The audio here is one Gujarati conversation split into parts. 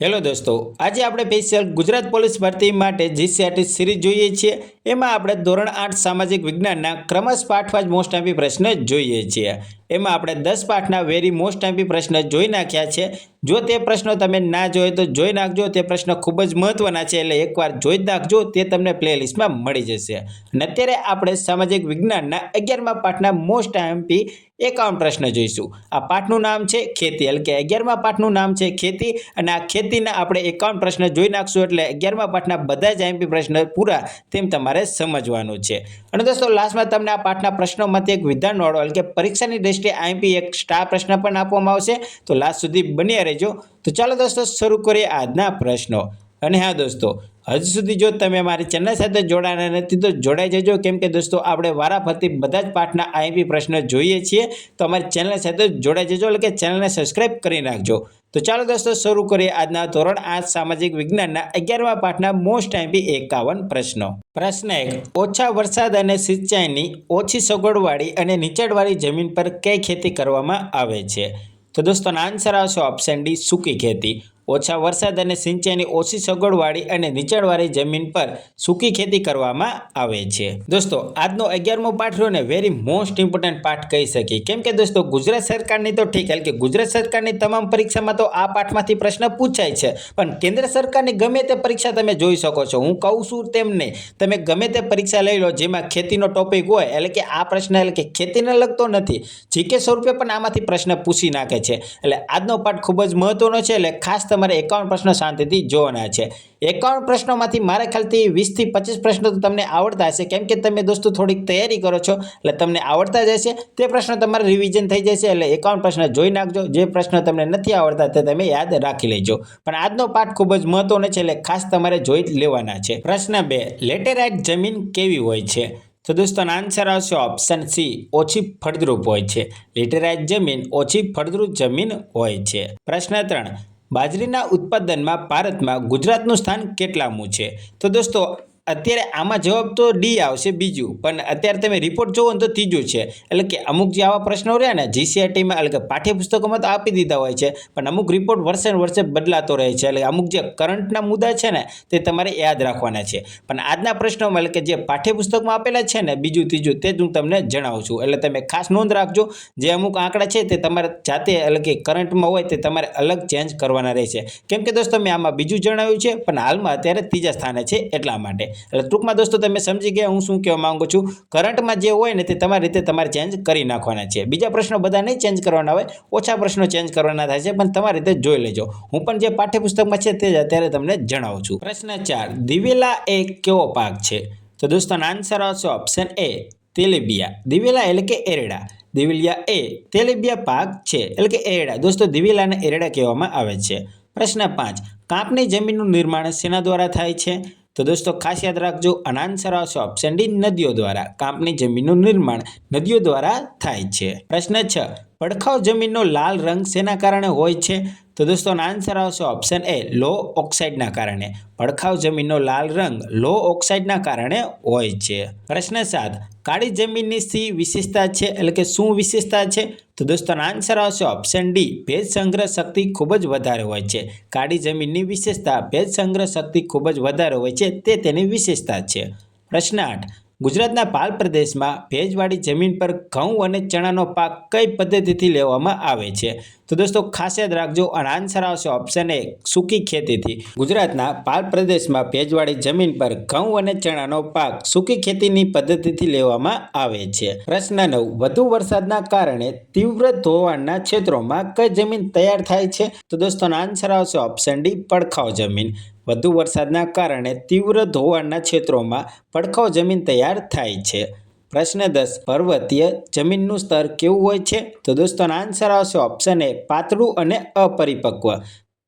હેલો દોસ્તો, આજે આપણે સ્પેશિયલ ગુજરાત પોલીસ ભરતી માટે જીસીઆરટી સિરીઝ જોઈએ છીએ. એમાં આપણે ધોરણ આઠ સામાજિક વિજ્ઞાનના ક્રમશ પાઠવાજ મોસ્ટ એમ્પી પ્રશ્ન જોઈએ છીએ. એમાં આપણે દસ પાઠના વેરી મોસ્ટ એમ્પી પ્રશ્ન જોઈ નાખ્યા છે. જો તે પ્રશ્નો તમે ના જોઈએ તો જોઈ નાખજો. તે પ્રશ્ન ખૂબ જ મહત્વના છે એટલે એકવાર જોઈ જ નાખજો, તે તમને પ્લેલિસ્ટમાં મળી જશે. અને અત્યારે આપણે સામાજિક વિજ્ઞાનના અગિયારમા પાઠના મોસ્ટ એમ્પી એકાવન પ્રશ્ન જોઈશું. આ પાઠનું નામ છે ખેતી. એટલે કે અગિયારમા પાઠનું નામ છે ખેતી. અને આ ખેતીના આપણે એકાવન પ્રશ્ન જોઈ નાખશું એટલે અગિયારમા પાઠના બધા જ એમપી પ્રશ્ન પૂરા તેમ તમારે સમજવાનું છે. અને દોસ્તો લાસ્ટમાં તમને આ પાઠના પ્રશ્નોમાંથી એક વિધાન વિધાનવાળો, એટલે કે પરીક્ષાની દ્રષ્ટિએ આઈએમપી એક સ્ટાર પ્રશ્ન પણ આપવામાં આવશે. તો લાસ્ટ સુધી બન્યા રહેજો. તો ચાલો દોસ્તો, શરૂ કરીએ આજના પ્રશ્નો. અને હા દોસ્તો હજુ સુધી જો તમે મારી ચેનલ સાથે જોડાયા નથી, તો જોડાઈ જજો. કેમ કે દોસ્તો, આપણે વારાફરતી બધા જ પાઠના આઈએમપી પ્રશ્ન જોઈએ છીએ. તો અમારી ચેનલ સાથે જોડાઈ જજો, એટલે કે ચેનલને સબસ્ક્રાઈબ કરી નાખજો. તો ચાલો દોસ્તો, શરૂ કરીએ આજના ધોરણ આઠ સામાજિક વિજ્ઞાનના અગિયારમા પાઠના મોસ્ટ આઈએમપી એકાવન પ્રશ્નો. પ્રશ્ન એક, ઓછા વરસાદ અને સિંચાઈની ઓછી સગવડવાળી અને નીચાણવાળી જમીન પર કઈ ખેતી કરવામાં આવે છે? તો દોસ્તો, આન્સર આવશે ઓપ્શન ડી, સૂકી ખેતી. ઓછા વરસાદ અને સિંચાઈની ઓછી સગવડવાળી અને નીચાણવાળી જમીન પર સૂકી ખેતી કરવામાં આવે છે. દોસ્તો, આજનો અગિયારમો પાઠ રહ્યો ને વેરી મોસ્ટ ઇમ્પોર્ટન્ટ પાઠ કહી શકીએ. કેમ કે દોસ્તો, ગુજરાત સરકારની તો ઠીક કે ગુજરાત સરકારની તમામ પરીક્ષામાં તો આ પાઠમાંથી પ્રશ્ન પૂછાય છે. પણ કેન્દ્ર સરકારની ગમે તે પરીક્ષા તમે જોઈ શકો છો. હું કહું છું તેમ નહીં. તમે ગમે તે પરીક્ષા લઈ લો જેમાં ખેતીનો ટોપિક હોય, એટલે કે આ પ્રશ્ન, એટલે કે ખેતીને લગતો નથી. જીકે સ્વરૂપે પણ આમાંથી પ્રશ્ન પૂછી નાખે છે. એટલે આજનો પાઠ ખૂબ જ મહત્વનો છે, એટલે ખાસ તમારે એકાવન પ્રશ્નો શાંતિથી જોવાના છે. એકાવન પ્રશ્નોમાંથી મારા ખ્યાલથી વીસથી પચીસ પ્રશ્નો તો તમને આવડતા હશે. કેમ કે તમે દોસ્તો થોડીક તૈયારી કરો છો, એટલે તમને આવડતા જ હશે. તે પ્રશ્નો તમારે રિવિઝન થઈ જશે, એટલે એકાવન પ્રશ્ન જોઈ નાખજો. જે પ્રશ્ન તમને નથી આવડતા તે તમે યાદ રાખી લેજો. પણ આજનો પાઠ ખૂબ જ મહત્વનો છે, એટલે ખાસ તમારે જોઈ લેવાના છે. પ્રશ્ન બે, લેટેરાઇટ જમીન કેવી હોય છે? તો દોસ્તોનો આન્સર આવશે ઓપ્શન સી ઓછી ફળદ્રુપ હોય છે. લેટેરાઇટ જમીન ઓછી ફળદ્રુપ જમીન હોય છે. પ્રશ્ન ત્રણ બાજરીના ઉત્પાદનમાં ભારતમાં ગુજરાતનું સ્થાન કેટલામું છે? તો દોસ્તો અત્યારે આમાં જવાબ તો ડી આવશે બીજું. પણ અત્યારે તમે રિપોર્ટ જોવો ને તો ત્રીજું છે. એટલે કે અમુક જે આવા પ્રશ્નો રહ્યા ને જીસીઆરટીમાં એટલે કે પાઠ્યપુસ્તકોમાં તો આપી દીધા હોય છે. પણ અમુક રિપોર્ટ વર્ષે વર્ષે બદલાતો રહે છે. એટલે અમુક જે કરંટના મુદ્દા છે ને, તે તમારે યાદ રાખવાના છે. પણ આજના પ્રશ્નોમાં, એટલે કે જે પાઠ્યપુસ્તકમાં આપેલા છે ને, બીજું, ત્રીજું, તે જ હું તમને જણાવું છું. એટલે તમે ખાસ નોંધ રાખજો, જે અમુક આંકડા છે તે તમારે જાતે, એટલે કે કરંટમાં હોય તે તમારે અલગ ચેન્જ કરવાના રહેશે. કેમ કે દોસ્તો, મેં આમાં બીજું જણાવ્યું છે, પણ હાલમાં અત્યારે ત્રીજા સ્થાને છે એટલા માટે. એટલે ટૂંકમાં દોસ્તો તમે સમજી ગયા, હું શું કહેવા માંગુ છું? કરંટમાં જે હોય ને તે તમારી રીતે તમારે ચેન્જ કરી નાખવાના છે. બીજા પ્રશ્નો બધા નહીં ચેન્જ કરવાના હોય, ઓછા પ્રશ્નો ચેન્જ કરવાના થાય છે, પણ તમારી રીતે જોઈ લેજો. હું પણ જે પાઠ્યપુસ્તકમાં છે તે જ અત્યારે તમને જણાવું છું. પ્રશ્ન ચાર, દિવેલા એ કેવો પાક છે? તો દોસ્તોનો આન્સર આવશે ઓપ્શન એ તેલીબિયા. દિવેલા એટલે કે એરડા. દિવેલિયા એ તેલીબિયા પાક છે, એટલે કે એરડા. દોસ્તો દિવેલાને એરડા કહેવામાં આવે છે. પ્રશ્ન પાંચ, કાપની જમીનનું નિર્માણ શેના દ્વારા થાય છે? તો દોસ્તો, ખાસ યાદ રાખજો, અનાન્સર આવશે ઓપ્શન ડી નદીઓ દ્વારા કાપની જમીનનું નિર્માણ નદીઓ દ્વારા થાય છે. પ્રશ્ન છ પડખાવ જમીનનો લાલ રંગ શેના કારણે હોય છે? તો દોસ્તો આન્સર આવશે ઓપ્શન એ લો ઓક્સાઇડના કારણે. પડખાવ જમીનનો લાલ રંગ લો ઓક્સાઇડના કારણે હોય છે. પ્રશ્ન સાત, કાળી જમીનની સી વિશેષતા છે? એટલે કે શું વિશેષતા છે? તો દોસ્તો આન્સર આવશે ઓપ્શન ડી ભેજ સંગ્રહ શક્તિ ખૂબ જ વધારે હોય છે. કાળી જમીનની વિશેષતા, ભેજ સંગ્રહ શક્તિ ખૂબ જ વધારે હોય છે. તે તેની વિશેષતા છે. પ્રશ્ન આઠ, ગુજરાતના પાલ પ્રદેશમાં ભેજવાળી જમીન પર ઘઉં અને ચણાનો પાક કઈ પદ્ધતિથી લેવામાં આવે છે? તો દોસ્તો, ખાસ યાદ રાખજો અને આન્સર આવશે ઓપ્શન એ સૂકી ખેતીથી. ગુજરાતના પાલ પ્રદેશમાં ભેજવાળી જમીન પર ઘઉં અને ચણાનો પાક સૂકી ખેતીની પદ્ધતિથી લેવામાં આવે છે. પ્રશ્ન નવ, વધુ વરસાદના કારણે તીવ્ર ધોવાણના ક્ષેત્રોમાં કઈ જમીન તૈયાર થાય છે? તો દોસ્તો આન્સર આવશે ઓપ્શન ડી પડખાવ જમીન. વધુ વરસાદના કારણે તીવ્ર ધોવાણના ક્ષેત્રોમાં પડખાવ જમીન તૈયાર થાય છે. પ્રશ્ન દસ, પર્વતીય જમીનનું સ્તર કેવું હોય છે? તો દોસ્તો આન્સર આવશે ઓપ્શન એ પાતળું અને અપરિપક્વ.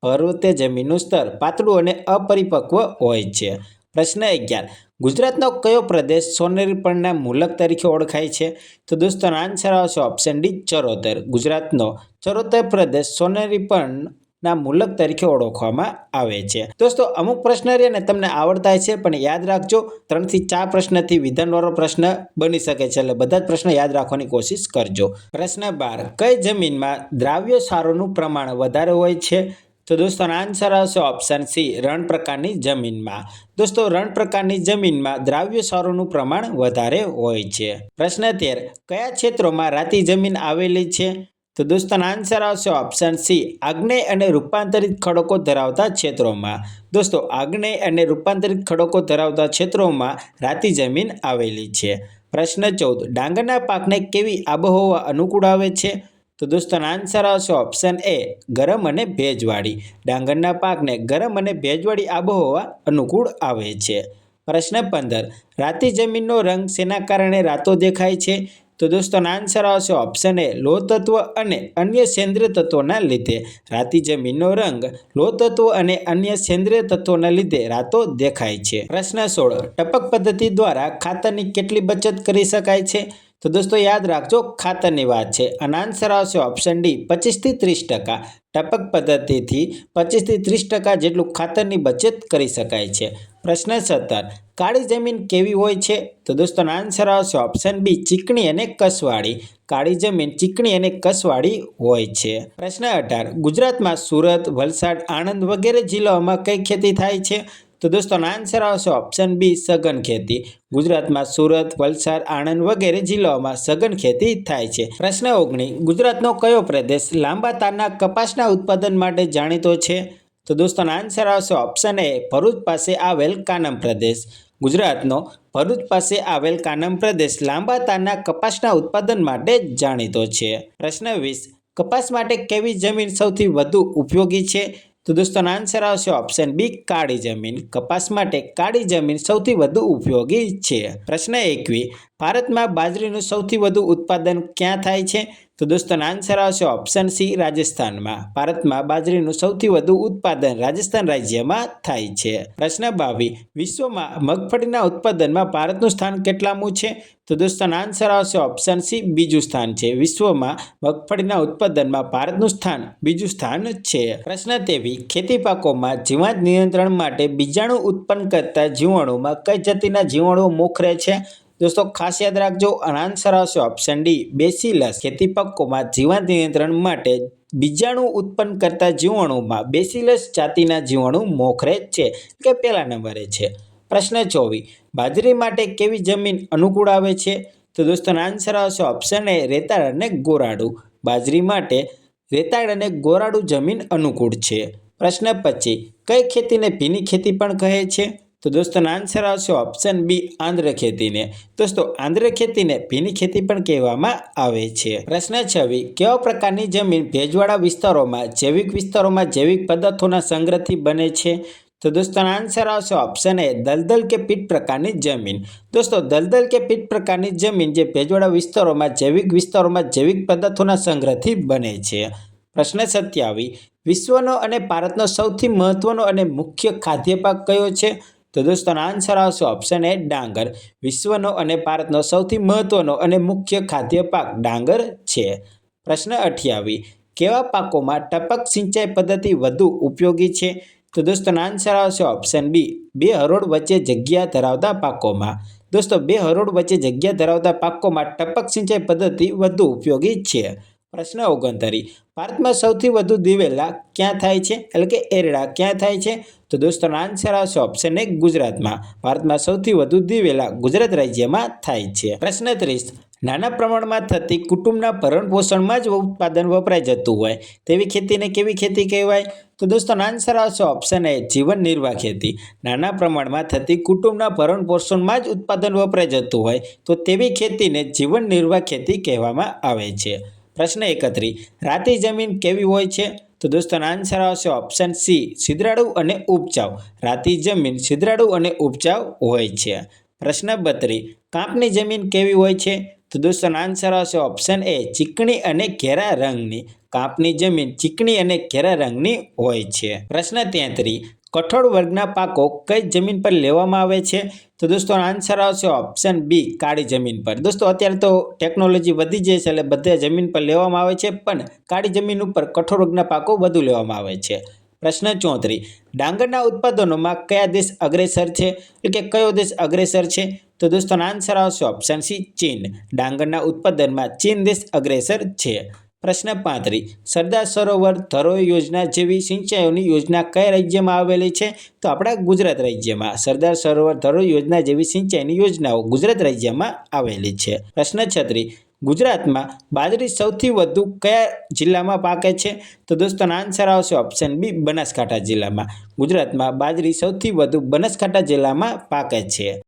પર્વતીય જમીનનું સ્તર પાતળું અને અપરિપક્વ હોય છે. પ્રશ્ન અગિયાર, ગુજરાતનો કયો પ્રદેશ સોનેરી પણના મૂલક તરીકે ઓળખાય છે? તો દોસ્તો આન્સર આવશે ઓપ્શન ડી, ચરોતર. ગુજરાતનો ચરોતર પ્રદેશ સોનેરી પણ ના મૂલક તરીકે ઓળખવામાં આવે છે. દોસ્તો, અમુક પ્રશ્ન ને તમને આવડતા છે પણ યાદ રાખજો, ત્રણથી ચાર પ્રશ્નથી વિધાનવાળો પ્રશ્ન બની શકે છે, એટલે બધા જ પ્રશ્ન યાદ રાખવાની કોશિશ કરજો. પ્રશ્ન બાર, કઈ જમીનમાં દ્રાવ્ય સારોનું પ્રમાણ વધારે હોય છે? તો દોસ્તો આન્સર આવશે ઓપ્શન સી રણ પ્રકારની જમીનમાં. દોસ્તો, રણ પ્રકારની જમીનમાં દ્રાવ્ય સારોનું પ્રમાણ વધારે હોય છે. પ્રશ્ન તેર, કયા ક્ષેત્રોમાં રાતી જમીન આવેલી છે? તો દોસ્તોનો આન્સર આવશે ઓપ્શન સી આગ્નેય અને રૂપાંતરિત ખડકો ધરાવતા ક્ષેત્રોમાં. દોસ્તો, આગ્નેય અને રૂપાંતરિત ખડકો ધરાવતા ક્ષેત્રોમાં રાતી જમીન આવેલી છે. પ્રશ્ન ચૌદ. ડાંગરના પાકને કેવી આબોહવા અનુકૂળ આવે છે? તો દોસ્તોનો આન્સર આવશે ઓપ્શન એ ગરમ અને ભેજવાળી. ડાંગરના પાકને ગરમ અને ભેજવાળી આબોહવા અનુકૂળ આવે છે. પ્રશ્ન પંદર. રાતી જમીનનો રંગ શેના કારણે રાતો દેખાય છે? તો દોસ્તોનો આન્સર આવશે ઓપ્શન એ લોહ તત્વ અને અન્ય સેન્દ્રિય તત્વોના લીધે. રાતી જમીનનો રંગ લોહ તત્વ અને અન્ય સેન્દ્રિય તત્વોના લીધે રાતો દેખાય છે. પ્રશ્ન સોળ, ટપક પદ્ધતિ દ્વારા ખાતરની કેટલી બચત કરી શકાય છે? તો દોસ્તો, યાદ રાખજો, ખાતરની વાત છે. અને આન્સર આવશે ઓપ્શન ડી પચીસથી ત્રીસ ટકા. ટપક પદ્ધતિથી પચીસથી ત્રીસ ટકા જેટલું ખાતરની બચત કરી શકાય છે. પ્રશ્ન સત્તર કાળી જમીન કેવી હોય છે? તો દોસ્તો આન્સર આવશે ઓપ્શન બી ચીકણી અને કસવાળી. કાળી જમીન, ચીકણી અને કસવાળી હોય છે. પ્રશ્ન અઢાર, ગુજરાતમાં સુરત, વલસાડ, આણંદ વગેરે જિલ્લાઓમાં કઈ ખેતી થાય છે? તો દોસ્તો આન્સર આવશે ઓપ્શન બી સઘન ખેતી. ગુજરાતમાં સુરત, વલસાડ, આણંદ વગેરે જિલ્લાઓમાં સઘન ખેતી થાય છે. પ્રશ્ન ઓગણીસ, ગુજરાતનો કયો પ્રદેશ લાંબા તારના કપાસના ઉત્પાદન માટે જાણીતો છે? તો દોસ્તો આન્સર આવશે ઓપ્શન એ, ભરૂચ પાસે આવેલ કાનમ પ્રદેશ. ગુજરાતનો ભરૂચ પાસે આવેલ કાનમ પ્રદેશ લાંબા તારના કપાસના ઉત્પાદન માટે જાણીતો છે. પ્રશ્ન વીસ, કપાસ માટે કેવી જમીન સૌથી વધુ ઉપયોગી છે? તો દોસ્તો આન્સર આવશે ઓપ્શન બી, કાળી જમીન. કપાસ માટે કાળી જમીન સૌથી વધુ ઉપયોગી છે. પ્રશ્ન એકવી, ભારતમાં બાજરીનું સૌથી વધુ ઉત્પાદન ક્યાં થાય છે? તો દોસ્તો આન્સર આવશે ઓપ્શન સી રાજસ્થાનમાં. ભારતમાં બાજરીનું સૌથી વધુ ઉત્પાદન રાજસ્થાન રાજ્યમાં થાય છે. પ્રશ્ન બાવી, વિશ્વમાં મગફળીના ઉત્પાદનમાં ભારતનું સ્થાન કેટલામું છે? તો દોસ્તો આન્સર આવશે ઓપ્શન સી બીજું સ્થાન છે. વિશ્વમાં મગફળીના ઉત્પાદનમાં ભારતનું સ્થાન બીજું સ્થાન છે. પ્રશ્ન તેવી, ખેતી પાકોમાં જીવાત નિયંત્રણ માટે બીજાણુ ઉત્પન્ન કરતા જીવાણુમાં કઈ જાતિના જીવાણુઓ મોખરે છે? દોસ્તો, ખાસ યાદ રાખજો અને આન્સર ઓપ્શન ડી બેસીલસ ખેતી પક્કોમાં જીવાત નિયંત્રણ માટે બીજાણુ ઉત્પન્ન કરતા જીવાણુમાં બેસીલસ જાતિના જીવાણુ મોખરે છે. કે પહેલા નંબરે છે. પ્રશ્ન ચોવીસ, બાજરી માટે કેવી જમીન અનુકૂળ આવે છે? તો દોસ્તો આન્સર આવશે ઓપ્શન એ રેતાળ અને ગોરાડુ. બાજરી માટે રેતાળ અને ગોરાડુ જમીન અનુકૂળ છે. પ્રશ્ન પછી કઈ ખેતીને ભીની ખેતી પણ કહે છે? તો દોસ્તોનો આન્સર આવશે ઓપ્શન બી આંધ્ર ખેતીને. દોસ્તો, આંધ્ર ખેતીને ભીની ખેતી પણ કહેવામાં આવે છે. પ્રશ્ન છવી કેવા પ્રકારની જમીન ભેજવાળા વિસ્તારોમાં જૈવિક વિસ્તારોમાં જૈવિક પદાર્થોના સંગ્રહથી બને છે? તો દોસ્તોનો આન્સર આવશે ઓપ્શન એ દલદલ કે પીટ પ્રકારની જમીન. દોસ્તો, દલદલ કે પીટ પ્રકારની જમીન જે ભેજવાળા વિસ્તારોમાં જૈવિક વિસ્તારોમાં જૈવિક પદાર્થોના સંગ્રહથી બને છે. પ્રશ્ન સત્યાવી વિશ્વનો અને ભારતનો સૌથી મહત્વનો અને મુખ્ય ખાદ્ય પાક કયો છે? તો દોસ્તો આન્સર આવશે ઓપ્શન એ ડાંગર. વિશ્વનો અને ભારતનો સૌથી મહત્વનો અને મુખ્ય ખાદ્ય પાક ડાંગર છે. પ્રશ્ન અઠ્યાવીસ કેવા પાકોમાં ટપક સિંચાઈ પદ્ધતિ વધુ ઉપયોગી છે? તો દોસ્તો આન્સર આવશે ઓપ્શન બી બે હરોળ વચ્ચે જગ્યા ધરાવતા પાકોમાં. દોસ્તો, બે હરોળ વચ્ચે જગ્યા ધરાવતા પાકોમાં ટપક સિંચાઈ પદ્ધતિ વધુ ઉપયોગી છે. પ્રશ્ન ઓગણતરી. ભારતમાં સૌથી વધુ દિવેલા ક્યાં થાય છે? એટલે કે એરડા ક્યાં થાય છે? તો દોસ્તો આન્સર આવશે ઓપ્શન એ ગુજરાતમાં. ભારતમાં સૌથી વધુ દિવેલા ગુજરાત રાજ્યમાં થાય છે. પ્રશ્ન ત્રીસ. નાના પ્રમાણમાં થતી કુટુંબના ભરણ પોષણમાં જ ઉત્પાદન વપરાઈ જતું હોય. તેવી ખેતીને કેવી ખેતી કહેવાય? તો દોસ્તો આન્સર આવશે ઓપ્શન એ, જીવન નિર્વાહ ખેતી. નાના પ્રમાણમાં થતી કુટુંબના ભરણ પોષણમાં જ ઉત્પાદન વપરાઈ જતું હોય. તો તેવી ખેતીને જીવન નિર્વાહ ખેતી કહેવામાં આવે છે. પ્રશ્ન એકત્રીસ રાતી જમીન કેવી હોય છે? તો દોસ્તોનો આન્સર આવશે ઓપ્શન સી સિદ્રાળુ અને ઉપજાઉ. રાતી જમીન સિદ્રાળુ અને ઉપજાઉ હોય છે. પ્રશ્ન બત્રીસ કાંપની જમીન કેવી હોય છે? તો દોસ્તોનો આન્સર આવશે ઓપ્શન એ ચીકણી અને ઘેરા રંગની. કાંપની જમીન ચીકણી અને ઘેરા રંગની હોય છે. પ્રશ્ન તેત્રીસ કઠોળ વર્ગના પાકો કઈ જમીન પર લેવામાં આવે છે? તો દોસ્તો આન્સર આવશે ઓપ્શન બી કાળી જમીન પર. દોસ્તો અત્યારે તો ટેકનોલોજી વધી જાય છે એટલે બધે જમીન પર લેવામાં આવે છે, પણ કાળી જમીન ઉપર વર્ગના પાકો વધુ લેવામાં આવે છે. પ્રશ્ન ચોત્રી, ડાંગરના ઉત્પાદનોમાં કયા દેશ અગ્રેસર છે? એટલે કે કયો દેશ અગ્રેસર છે? તો દોસ્તો આન્સર આવશે ઓપ્શન સી ચીન. ડાંગરના ઉત્પાદનમાં ચીન દેશ અગ્રેસર છે. પ્રશ્ન પાંત્રીસ સરદાર સરોવર ધરોઈ યોજના જેવી સિંચાઈઓની યોજના કયા રાજ્યમાં આવેલી છે? તો આપણા ગુજરાત રાજ્યમાં સરદાર સરોવર ધરોઈ યોજના જેવી સિંચાઈની યોજનાઓ ગુજરાત રાજ્યમાં આવેલી છે. પ્રશ્ન છત્રીસ ગુજરાતમાં બાજરી સૌથી વધુ કયા જિલ્લામાં પાકે છે? તો દોસ્તોનો આન્સર આવશે ઓપ્શન બી, બનાસકાંઠા જિલ્લામાં. ગુજરાતમાં બાજરી સૌથી વધુ બનાસકાંઠા જિલ્લામાં પાકે છે.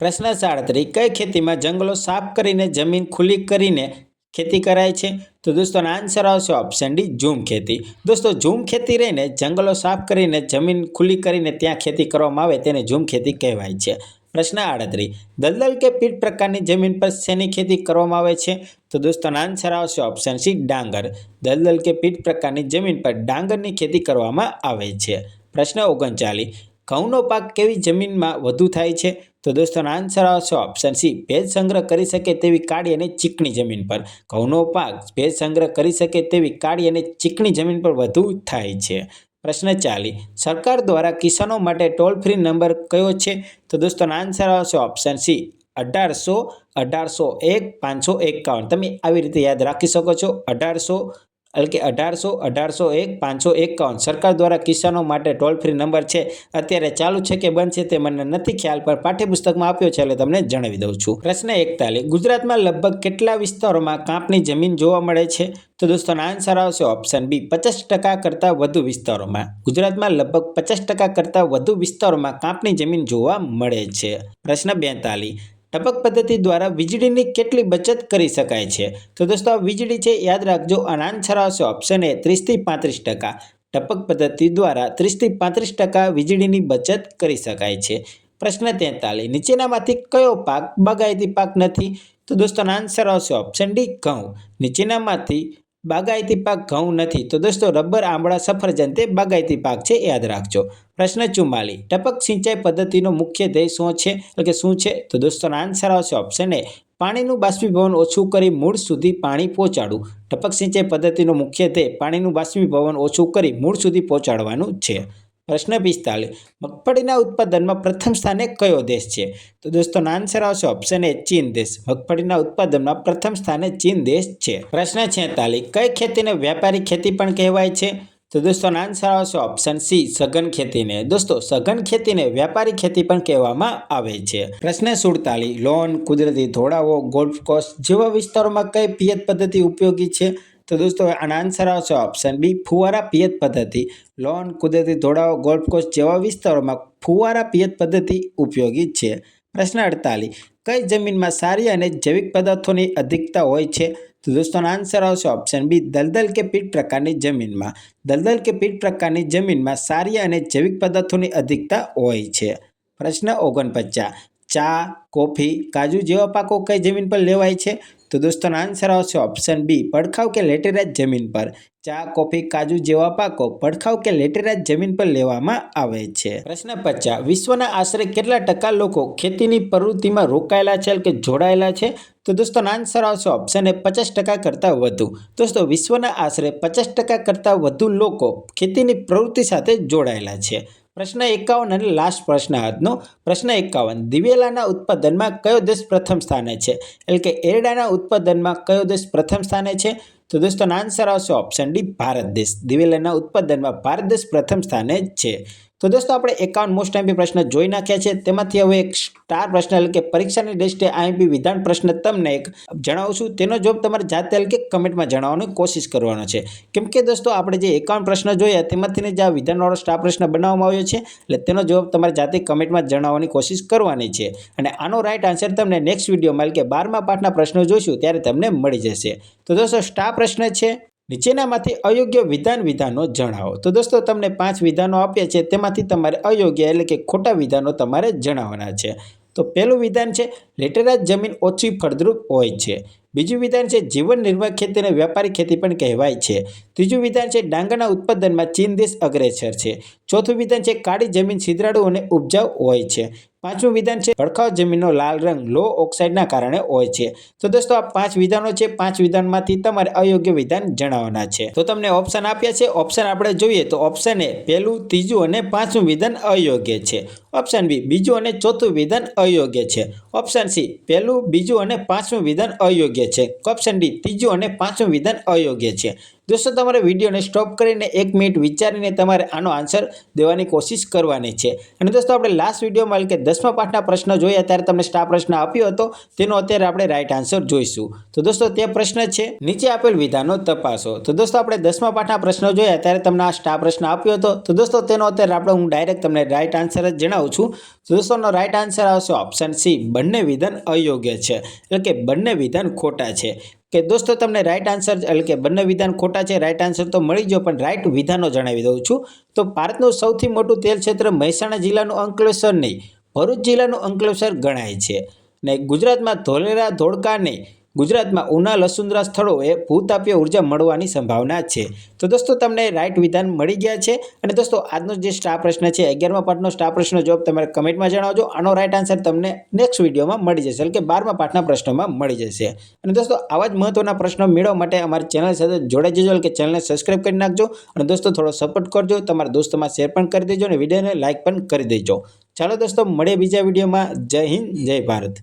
પ્રશ્ન સાડત્રીસ, કઈ ખેતીમાં જંગલો સાફ કરીને જમીન ખુલ્લી કરીને ખેતી કરાય છે? તો દોસ્તોનો આન્સર આવશે ઓપ્શન ડી, ઝૂમ ખેતી. દોસ્તો, ઝૂમ ખેતી રહીને જંગલો સાફ કરીને જમીન ખુલ્લી કરીને ત્યાં ખેતી કરવામાં આવે તેને ઝૂમ ખેતી કહેવાય છે. પ્રશ્ન આડત્રીસ, દલદલ કે પીટ પ્રકારની જમીન પર શેની ખેતી કરવામાં આવે છે? તો દોસ્તોનો આન્સર આવશે ઓપ્શન સી, ડાંગર. દલદલ કે પીટ પ્રકારની જમીન પર ડાંગરની ખેતી કરવામાં આવે છે. પ્રશ્ન ઓગણચાલીસ, ઘઉંનો પાક કેવી જમીનમાં વધુ થાય છે? તો દોસ્તોનો આન્સર આવશે ઓપ્શન સી ભેજ સંગ્રહ કરી શકે તેવી કાળી અને ચીકણી જમીન પર. ઘઉંનો પાક ભેજ સંગ્રહ કરી શકે તેવી કાળી અને ચીકણી જમીન પર વધુ થાય છે. પ્રશ્ન ચાલી. સરકાર દ્વારા કિસાનો માટે ટોલ ફ્રી નંબર કયો છે? તો દોસ્તોનો આન્સર આવશે ઓપ્શન સી અઢારસો અઢારસો એક, પાંચસો એકાવન. તમે આવી રીતે યાદ રાખી શકો છો. અઢારસો એટલે કે અઢારસો અઢારસો એક, પાંચસો એકાવન. સરકાર દ્વારા કિસાનો માટે ટોલ ફ્રી નંબર છે. અત્યારે ચાલુ છે કે બંધ છે તે મને નથી ખ્યાલ પર પાઠ્યપુસ્તકમાં આપ્યો છે એટલે તમને જણાવી દઉં છું. પ્રશ્ન એકતાલીસ. ગુજરાતમાં લગભગ કેટલા વિસ્તારોમાં કાંપની જમીન જોવા મળે છે? તો દોસ્તોનો આન્સર આવશે ઓપ્શન બી પચાસ ટકા કરતાં વધુ વિસ્તારોમાં. ગુજરાતમાં લગભગ પચાસ ટકા કરતાં વધુ વિસ્તારોમાં કાંપની જમીન જોવા મળે છે. પ્રશ્ન બેતાલીસ. ટપક પદ્ધતિ દ્વારા વીજળીની કેટલી બચત કરી શકાય છે? તો દોસ્તો, આ વીજળી છે, યાદ રાખજો અનાન આન્સર ઓપ્શન એ ત્રીસથી પાંત્રીસ ટકા. ટપક પદ્ધતિ દ્વારા ત્રીસથી પાંત્રીસ ટકા વીજળીની બચત કરી શકાય છે. પ્રશ્ન તેતાલીસ. નીચેનામાંથી કયો પાક બગાયતી પાક નથી? તો દોસ્તોનો આન્સર આવશે ઓપ્શન ડી ઘઉં. નીચેનામાંથી બાગાયતી પાક ઘઉં નથી. તો દોસ્તો, રબર આંબળા સફરજન તે બાગાયતી પાક છે, યાદ રાખજો. પ્રશ્ન ચુમ્માલી ટપક સિંચાઈ પદ્ધતિનો મુખ્ય ધ્યેય શું છે? એટલે કે શું છે? તો દોસ્તોનો આન્સર આવશે ઓપ્શન એ. પાણીનું બાષ્પીભવન ઓછું કરી મૂળ સુધી પાણી પહોંચાડવું. ટપક સિંચાઈ પદ્ધતિનો મુખ્ય ધ્યેય પાણીનું બાષ્પીભવન ઓછું કરી મૂળ સુધી પહોંચાડવાનું છે. પ્રશ્ન પિસ્તાલીસ. મગફળીના ઉત્પાદનમાં પ્રથમ સ્થાને કયો દેશ છે? તો દોસ્તોનો આન્સર આવશે ઓપ્શન એ ચીન દેશ. મગફળીના ઉત્પાદનમાં પ્રથમ સ્થાને ચીન દેશ છે. પ્રશ્ન છેતાલીસ. કઈ ખેતીને વ્યાપારી ખેતી પણ કહેવાય છે? તો દોસ્તોનો આન્સર આવશે ઓપ્શન સી, સઘન ખેતીને. દોસ્તો, સઘન ખેતીને વ્યાપારી ખેતી પણ કહેવામાં આવે છે. પ્રશ્ન સુડતાલીસ. લોન, કુદરતી ધોળાવો ગોલ્ફ કોર્સ જેવા વિસ્તારોમાં કઈ પિયત પદ્ધતિ ઉપયોગી છે? તો દોસ્તો આનો આન્સર આવશે ઓપ્શન બી ફુવારા પિયત પદ્ધતિ. લોન, કુદરતી ધોળાવો ગોલ્ફ કોર્સ જેવા વિસ્તારોમાં ફુવારા પિયત પદ્ધતિ ઉપયોગી છે. પ્રશ્ન અડતાલીસ. કઈ જમીનમાં સારી અને જૈવિક પદાર્થોની અધિકતા હોય છે? તો દોસ્તોનો આન્સર આવશે ઓપ્શન બી દલદલ કે પીટ પ્રકારની જમીનમાં. દલદલ કે પીટ પ્રકારની જમીનમાં સારી અને જૈવિક પદાર્થોની અધિકતા હોય છે. પ્રશ્ન ઓગણપચાસ. ચા, કોફી, કાજુ જેવા પાકો કઈ જમીન પર લેવાય છે? તો દોસ્તોનો આન્સર આવશે ઓપ્શન બી પડખાવ કે લેટેરાઇટ જમીન પર? ચા, કોફી, કાજુ જેવા પાકો પડખાવ કે લેટેરાઇટ જમીન પર લેવામાં આવે છે? પ્રશ્ન પચાસ, વિશ્વના આશરે કેટલા ટકા લોકો ખેતીની પ્રવૃત્તિમાં રોકાયેલા છે કે જોડાયેલા છે? તો દોસ્તો આન્સર આવશે ઓપ્શન એ પચાસ ટકા કરતાં વધુ. દોસ્તો વિશ્વના આશરે પચાસ ટકા કરતાં વધુ લોકો ખેતીની પ્રવૃત્તિ સાથે જોડાયેલા છે. પ્રશ્ન એકાવન અને લાસ્ટ પ્રશ્ન આજનો. પ્રશ્ન એકાવન, દિવેલાના ઉત્પાદનમાં કયો દેશ પ્રથમ સ્થાને છે? એટલે કે એરડાના ઉત્પાદનમાં કયો દેશ પ્રથમ સ્થાને છે? તો દોસ્તોનો આન્સર આવશે ઓપ્શન ડી ભારત દેશ. દિવેલાના ઉત્પાદનમાં ભારત દેશ પ્રથમ સ્થાને છે. તો દોસ્તો, આપણે એકાવન મોસ્ટ આઈમ્પી પ્રશ્ન જોઈ નાખ્યા છે. તેમાંથી હવે એક સ્ટાર પ્રશ્ન એટલે કે પરીક્ષાની દ્રષ્ટિએ આઈએમપી વિધાન પ્રશ્ન તમને એક જણાવું છું તેનો જવાબ તમારે જાતે એટલે કે કમેન્ટમાં જણાવવાની કોશિશ કરવાનો છે. કેમ કે દોસ્તો, આપણે જે એકાવન પ્રશ્ન જોયા, તેમાંથી જે આ વિધાનવાળો સ્ટાર પ્રશ્ન બનાવવામાં આવ્યો છે. એટલે તેનો જવાબ તમારે જાતે કમેન્ટમાં જણાવવાની કોશિશ કરવાની છે. અને આનો રાઇટ આન્સર તમને નેક્સ્ટ વિડીયોમાં એટલે કે બારમા પાઠના પ્રશ્નો જોઈશું, ત્યારે તમને મળી જશે. તો દોસ્તો સ્ટાર પ્રશ્ન છે. નીચેનામાંથી અયોગ્ય વિધાન વિધાનો જણાવો. તો દોસ્તો, તમને પાંચ વિધાનો આપ્યા છે તેમાંથી તમારે અયોગ્ય એટલે કે ખોટા વિધાનો તમારે જણાવવાના છે. તો પહેલું વિધાન છે લેટેરાઇટ જમીન ઓછી ફળદ્રુપ હોય છે. બીજું વિધાન છે, જીવન નિર્વાહ ખેતી અને વ્યાપારી ખેતી પણ કહેવાય છે. ત્રીજું વિધાન છે, ડાંગરના ઉત્પાદનમાં ચીન દેશ અગ્રેસર છે. ચોથું વિધાન છે, કાળી જમીન છિદ્રાળુ અને ઉપજાઉ હોય છે. પાંચમું વિધાન છે, ભડકાઉ જમીનનો લાલ રંગ લો ઓક્સાઇડના કારણે હોય છે. તો દોસ્તો, આ પાંચ વિધાનો છે, પાંચ વિધાનમાંથી તમારે અયોગ્ય વિધાન જણાવવાના છે. તો તમને ઓપ્શન આપ્યા છે, ઓપ્શન આપણે જોઈએ તો ઓપ્શન એ પહેલું, ત્રીજું અને પાંચમું વિધાન અયોગ્ય છે. ઓપ્શન બી, બીજું અને ચોથું વિધાન અયોગ્ય છે. ઓપ્શન સી, પહેલું, બીજું અને પાંચમું વિધાન અયોગ્ય છે. ઓપ્શન ડી, ત્રીજું અને પાંચમું વિધાન અયોગ્ય છે. દોસ્તો, તમારે વિડીયોને સ્ટોપ કરીને એક મિનિટ વિચારીને તમારે આનો આન્સર દેવાની કોશિશ કરવાની છે. અને દોસ્તો, આપણે લાસ્ટ વિડીયોમાં કે દસમા પાઠના પ્રશ્ન જોયા, ત્યારે તમને સ્ટાર પ્રશ્ન આપ્યો હતો. તેનો અત્યારે આપણે રાઇટ આન્સર જોઈશું. તો દોસ્તો, તે પ્રશ્ન છે, નીચે આપેલ વિધાનો તપાસો. તો દોસ્તો, આપણે દસમા પાઠના પ્રશ્નો જોયા, ત્યારે તમને આ સ્ટાર પ્રશ્ન આપ્યો હતો. તો દોસ્તો, તેનો અત્યારે આપણે, હું ડાયરેક્ટ તમને રાઇટ આન્સર જ જણાવું છું. તો દોસ્તોનો રાઇટ આન્સર આવશે ઓપ્શન સી બંને વિધાન અયોગ્ય છે. એટલે કે બંને વિધાન ખોટા છે. કે દોસ્તો, તમને રાઈટ આન્સર એટલે કે બંને વિધાન ખોટા છે રાઇટ આન્સર તો મળી ગયો, પણ રાઇટ વિધાનો જણાવી દઉં છું. તો ભારતનું સૌથી મોટું તેલ ક્ષેત્ર મહેસાણા જિલ્લાનું અંકલેશ્વર નહીં, ભરૂચ જિલ્લાનું અંકલેશ્વર ગણાય છે. ને ગુજરાતમાં ધોલેરા, ધોળકા નહીં ગુજરાતમાં ઉના લસુંદરા સ્થળોએ ભૂતાપીય ઊર્જા મળવાની સંભાવના છે. તો દોસ્તો, તમને રાઇટ વિધાન મળી ગયા છે. અને દોસ્તો, આજનો જે સ્ટાર પ્રશ્ન છે, અગિયારમા પાઠનો સ્ટાર પ્રશ્ન જવાબ તમારે કમેન્ટમાં જણાવજો. આનો રાઇટ આન્સર તમને નેક્સ્ટ વિડીયોમાં મળી જશે. એટલે કે બારમા પાઠના પ્રશ્નોમાં મળી જશે. અને દોસ્તો, આવા જ મહત્વના પ્રશ્નો મેળવવા માટે અમારી ચેનલ સાથે જોડાઈ જજો એટલે કે ચેનલને સબસ્ક્રાઈબ કરી નાખજો. અને દોસ્તો, થોડો સપોર્ટ કરજો. તમારા દોસ્તોમાં શેર પણ કરી દેજો અને વિડીયોને લાઇક પણ કરી દેજો. ચાલો દોસ્તો, મળીએ બીજા વિડીયોમાં. જય હિન્દ, જય ભારત.